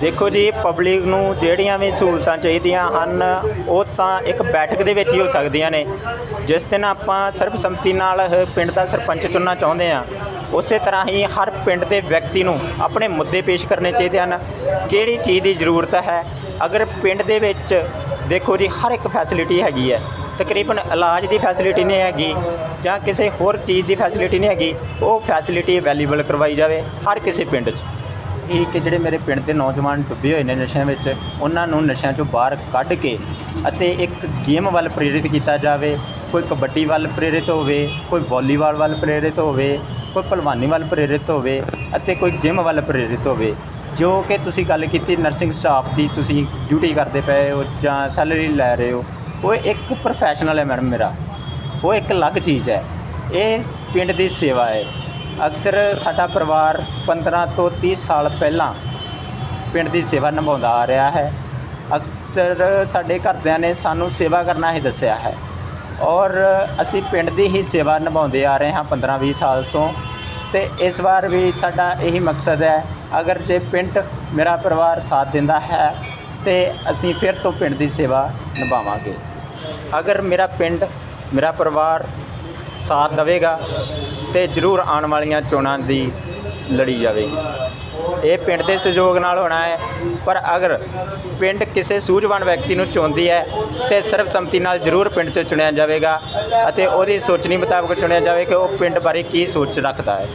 ਦੇਖੋ ਜੀ ਪਬਲਿਕ ਨੂੰ ਜਿਹੜੀਆਂ ਵੀ ਸਹੂਲਤਾਂ ਚਾਹੀਦੀਆਂ ਹਨ, ਉਹ ਤਾਂ ਇੱਕ ਬੈਠਕ ਦੇ ਵਿੱਚ ਹੀ ਹੋ ਸਕਦੀਆਂ ਨੇ। ਜਿਸ ਦਿਨ ਆਪਾਂ ਸਰਬਸੰਮਤੀ ਨਾਲ ਪਿੰਡ ਦਾ ਸਰਪੰਚ ਚੁਣਨਾ ਚਾਹੁੰਦੇ ਆ ਉਸੇ ਤਰ੍ਹਾਂ ਹੀ ਹਰ ਪਿੰਡ ਦੇ ਵਿਅਕਤੀ ਨੂੰ ਆਪਣੇ ਮੁੱਦੇ ਪੇਸ਼ ਕਰਨੇ ਚਾਹੀਦੇ ਹਨ। ਕਿਹੜੀ ਚੀਜ਼ ਦੀ ਜ਼ਰੂਰਤ ਹੈ? ਅਗਰ ਪਿੰਡ ਦੇ ਵਿੱਚ ਦੇਖੋ ਜੀ, ਹਰ ਇੱਕ ਫੈਸਿਲਿਟੀ ਹੈਗੀ ਹੈ, ਤਕਰੀਬਨ ਇਲਾਜ ਦੀ ਫੈਸਿਲਿਟੀ ਨਹੀਂ ਹੈਗੀ ਜਾਂ ਕਿਸੇ ਹੋਰ ਚੀਜ਼ ਦੀ ਫੈਸਿਲਿਟੀ ਨਹੀਂ ਹੈਗੀ, ਉਹ ਫੈਸਿਲਿਟੀ ਅਵੇਲੇਬਲ ਕਰਵਾਈ ਜਾਵੇ ਹਰ ਕਿਸੇ ਪਿੰਡ 'ਚ। ਇਹ ਕਿ ਜਿਹੜੇ ਮੇਰੇ ਪਿੰਡ ਦੇ ਨੌਜਵਾਨ ਡੁੱਬੇ ਹੋਏ ਨੇ ਨਸ਼ਿਆਂ ਵਿੱਚ, ਉਹਨਾਂ ਨੂੰ ਨਸ਼ਿਆਂ ਚੋਂ ਬਾਹਰ ਕੱਢ ਕੇ ਅਤੇ ਇੱਕ ਗੇਮ ਵੱਲ ਪ੍ਰੇਰਿਤ ਕੀਤਾ ਜਾਵੇ, ਕੋਈ ਕਬੱਡੀ ਵੱਲ ਪ੍ਰੇਰਿਤ ਹੋਵੇ, ਕੋਈ ਵਾਲੀਬਾਲ ਵੱਲ ਪ੍ਰੇਰਿਤ ਹੋਵੇ, ਕੋਈ ਭਲਵਾਨੀ ਵੱਲ ਪ੍ਰੇਰਿਤ ਹੋਵੇ ਅਤੇ ਕੋਈ ਜਿਮ ਵੱਲ ਪ੍ਰੇਰਿਤ ਹੋਵੇ। ਜੋ ਕਿ ਤੁਸੀਂ ਗੱਲ ਕੀਤੀ ਨਰਸਿੰਗ ਸਟਾਫ ਦੀ, ਤੁਸੀਂ ਡਿਊਟੀ ਕਰਦੇ ਪਏ ਹੋ ਜਾਂ ਸੈਲਰੀ ਲੈ ਰਹੇ ਹੋ, ਉਹ ਇੱਕ ਪ੍ਰੋਫੈਸ਼ਨਲ ਹੈ ਮੈਡਮ ਮੇਰਾ। ਉਹ ਇੱਕ ਅਲੱਗ ਚੀਜ਼ ਹੈ। ਇਹ ਪਿੰਡ ਦੀ ਸੇਵਾ ਹੈ। ਅਕਸਰ ਸਾਡਾ ਪਰਿਵਾਰ 15 ਤੋਂ 30 ਸਾਲ ਪਹਿਲਾਂ ਪਿੰਡ ਦੀ ਸੇਵਾ ਨਿਭਾਉਂਦਾ ਆ ਰਿਹਾ ਹੈ। ਅਕਸਰ ਸਾਡੇ ਘਰਦਿਆਂ ਨੇ ਸਾਨੂੰ ਸੇਵਾ ਕਰਨਾ ਹੀ ਦੱਸਿਆ ਹੈ ਔਰ ਅਸੀਂ ਪਿੰਡ ਦੀ ਹੀ ਸੇਵਾ ਨਿਭਾਉਂਦੇ ਆ ਰਹੇ ਹਾਂ 15-20 ਸਾਲ ਤੋਂ ਤੇ ਇਸ ਵਾਰ ਵੀ ਸਾਡਾ ਇਹੀ ਮਕਸਦ ਹੈ, ਅਗਰ ਜੇ ਪਿੰਡ ਮੇਰਾ ਪਰਿਵਾਰ ਸਾਥ ਦਿੰਦਾ ਹੈ ਤੇ ਅਸੀਂ ਫਿਰ ਤੋਂ ਪਿੰਡ ਦੀ ਸੇਵਾ ਨਿਭਾਵਾਂਗੇ। ਅਗਰ ਮੇਰਾ ਪਿੰਡ, ਮੇਰਾ ਪਰਿਵਾਰ ਸਾਥ ਦੇਵੇਗਾ ਤੇ ਜ਼ਰੂਰ ਆਉਣ ਵਾਲੀਆਂ ਚੋਣਾਂ ਦੀ ਲੜੀ ਜਾਵੇਗੀ। ਇਹ ਪਿੰਡ ਦੇ ਸਹਿਯੋਗ ਨਾਲ ਹੋਣਾ ਹੈ, ਪਰ ਅਗਰ ਪਿੰਡ ਕਿਸੇ ਸੂਝਵਾਨ ਵਿਅਕਤੀ ਨੂੰ ਚੁਣਦੀ ਹੈ, ਤੇ ਸਰਬਸੰਮਤੀ ਨਾਲ ਜ਼ਰੂਰ ਪਿੰਡ 'ਚ ਚੁਣਿਆ ਜਾਵੇਗਾ ਅਤੇ ਉਹਦੀ ਸੋਚਣੀ ਮੁਤਾਬਕ ਚੁਣਿਆ ਜਾਵੇ ਕਿ ਉਹ ਪਿੰਡ ਬਾਰੇ ਕੀ ਸੋਚ ਰੱਖਦਾ ਹੈ।